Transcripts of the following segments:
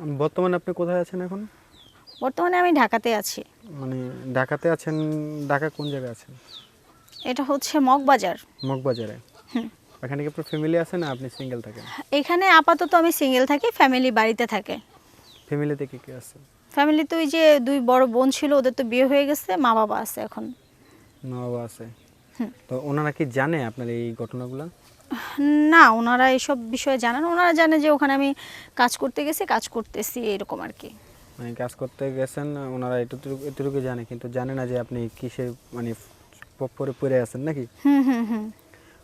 বর্তমানে আপনি কোথায় আছেন এখন? বর্তমানে আমি ঢাকাতে আছি। মানে ঢাকাতে আছেন ঢাকা কোন জায়গায় আছেন? এটা হচ্ছে মগবাজার। মগবাজারে। এখানে কি আপনার ফ্যামিলি আছে না আপনি সিঙ্গেল থাকেন? এখানে আপাতত আমি সিঙ্গেল থাকি ফ্যামিলি বাড়িতে থাকে। ফ্যামিলিতে কি কি আছে? ফ্যামিলি তো ওই যে দুই বড় বোন ছিল ওদের তো বিয়ে হয়ে গেছে মা বাবা আছে এখন। মা বাবা আছে। তো ওনারা কি জানে আপনার এই ঘটনাগুলো? না ওনারা এসব বিষয়ে জানেন ওনারা জানে যে ওখানে আমি কাজ করতে গেছি কাজ করতেছি এরকম আর কি। মানে কাজ করতে গেছেন ওনারা এতটুকু এতটুকু জানে কিন্তু জানে না যে আপনি কিসের মানে পরে পড়ে আছেন নাকি? হুম হুম হুম।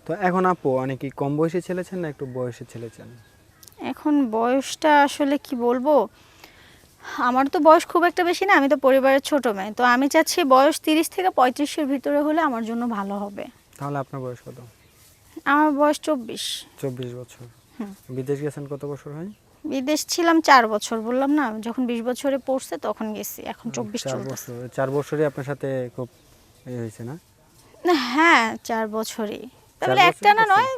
তো এখন আপু মানে কি কম বয়সী ছেলে চান না একটু বয়সী ছেলে চান এখন বয়সটা আসলে কি বলব? আমার তো বয়স খুব একটা বেশি না আমি তো পরিবারের ছোট মেয়ে। তো আমি চাচ্ছি বয়স তিরিশ থেকে পঁয়ত্রিশের ভিতরে হলে আমার জন্য ভালো হবে। তাহলে আপনার বয়স কত? আমার বয়স চব্বিশ। চব্বিশ বছর। বিদেশ গেছেন কত বছর হয় বিদেশ ছিলাম চার বছর বললাম না যখন বিশ বছরে পড়ছে তখন গেছি এখন চব্বিশ চার বছর চার বছরই আপনার সাথে খুব হয়েছে না? হ্যাঁ চার বছরই। বছরই একটা না নয়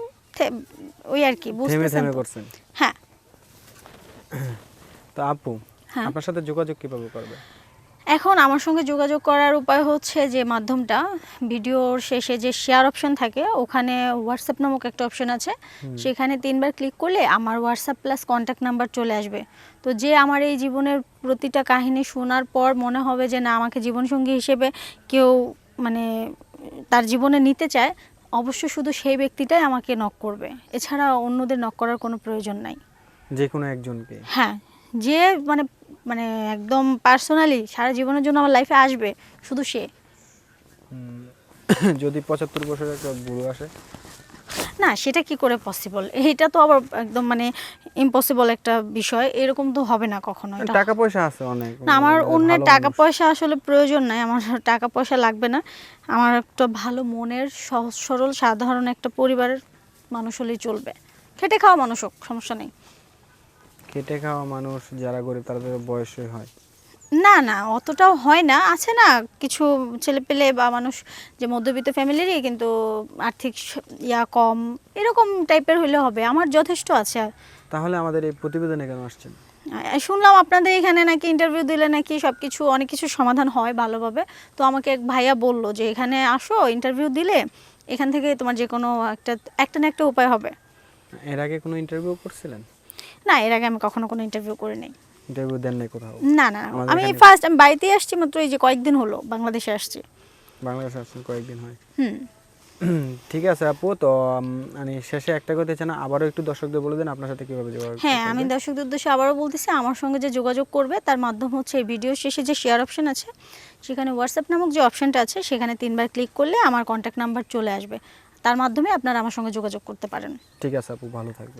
ওই আর কি থেমে থেমে করছেন। হ্যাঁ। তো আপু হ্যাঁ। আপনার সাথে যোগাযোগ কীভাবে করবে? এখন আমার সঙ্গে যোগাযোগ করার উপায় হচ্ছে যে মাধ্যমটা ভিডিওর শেষে যে শেয়ার অপশন থাকে ওখানে হোয়াটসঅ্যাপ নামক একটা অপশন আছে। সেখানে তিনবার ক্লিক করলে আমার হোয়াটসঅ্যাপ প্লাস কন্ট্যাক্ট নাম্বার চলে আসবে। তো যে আমার এই জীবনের প্রতিটা কাহিনী শোনার পর মনে হবে যে না আমাকে জীবনসঙ্গী হিসেবে কেউ মানে তার জীবনে নিতে চায় অবশ্য শুধু সেই ব্যক্তিটাই আমাকে নক করবে। এছাড়া অন্যদের নক করার কোনো প্রয়োজন নাই। যে কোনো একজনকে। হ্যাঁ। যে মানে মানে একদম পার্সোনালি সারা জীবনের জন্য আমার লাইফে আসবে শুধু সে। যদি পঁচাত্তর বছরের একটা বুড়ো আসে? না সেটা কি করে পসিবল এইটা তো আবার একদম মানে ইম্পসিবল একটা বিষয় এরকম তো হবে না কখনো। টাকা পয়সা আছে অনেক। না আমার অন্য টাকা পয়সা আসলে প্রয়োজন নাই আমার টাকা পয়সা লাগবে না। আমার একটা ভালো মনের সহজ সরল সাধারণ একটা পরিবারের মানুষ হলেই চলবে। খেটে খাওয়া মানুষ হোক সমস্যা নেই। খেটে খাওয়া মানুষ যারা গরিব তাদের বয়সই হয়। না না অতটাও হয় না। আছে না কিছু ছেলে পেলে বা মানুষ যে মধ্যবিত্ত ফ্যামিলিরই কিন্তু আর্থিক ইয়া কম এরকম টাইপের হলে হবে। আমার যথেষ্ট আছে তাহলে আমাদের এই প্রতিবেদনে কেন আসছেন? শুনলাম আপনাদের এখানে নাকি ইন্টারভিউ দিলে নাকি সব কিছু অনেক কিছু সমাধান হয় ভালোভাবে। তো আমাকে এক ভাইয়া বলল যে এখানে আসো ইন্টারভিউ দিলে এখান থেকে তোমার যে কোনো একটা একটা না একটা উপায় হবে। এর আগে কোনো ইন্টারভিউ করছিলেন? না এর আগে আমি কখনো কোনো ইন্টারভিউ করে নেই ইন্টারভিউ দেন নাই কোথাও? না না আমি ফার্স্ট আমি বাড়িতেই আসছি মাত্র এই যে কয়েকদিন হলো বাংলাদেশে আসছি। বাংলাদেশে আসছেন কয়েকদিন হয়। হুম। ঠিক আছে আপু তো মানে শেষে একটা কথা চান আবারও একটু দর্শকদের বলে দেন আপনার সাথে কীভাবে যোগাযোগ হ্যাঁ আমি দর্শকদের উদ্দেশ্যে আবারও বলতেছি আমার সঙ্গে যে যোগাযোগ করবে তার মাধ্যম হচ্ছে এই ভিডিও শেষে যে শেয়ার অপশন আছে সেখানে হোয়াটসঅ্যাপ নামক যে অপশনটা আছে সেখানে তিনবার ক্লিক করলে আমার কন্ট্যাক্ট নাম্বার চলে আসবে। তার মাধ্যমে আপনারা আমার সঙ্গে যোগাযোগ করতে পারেন। ঠিক আছে আপু ভালো থাকবে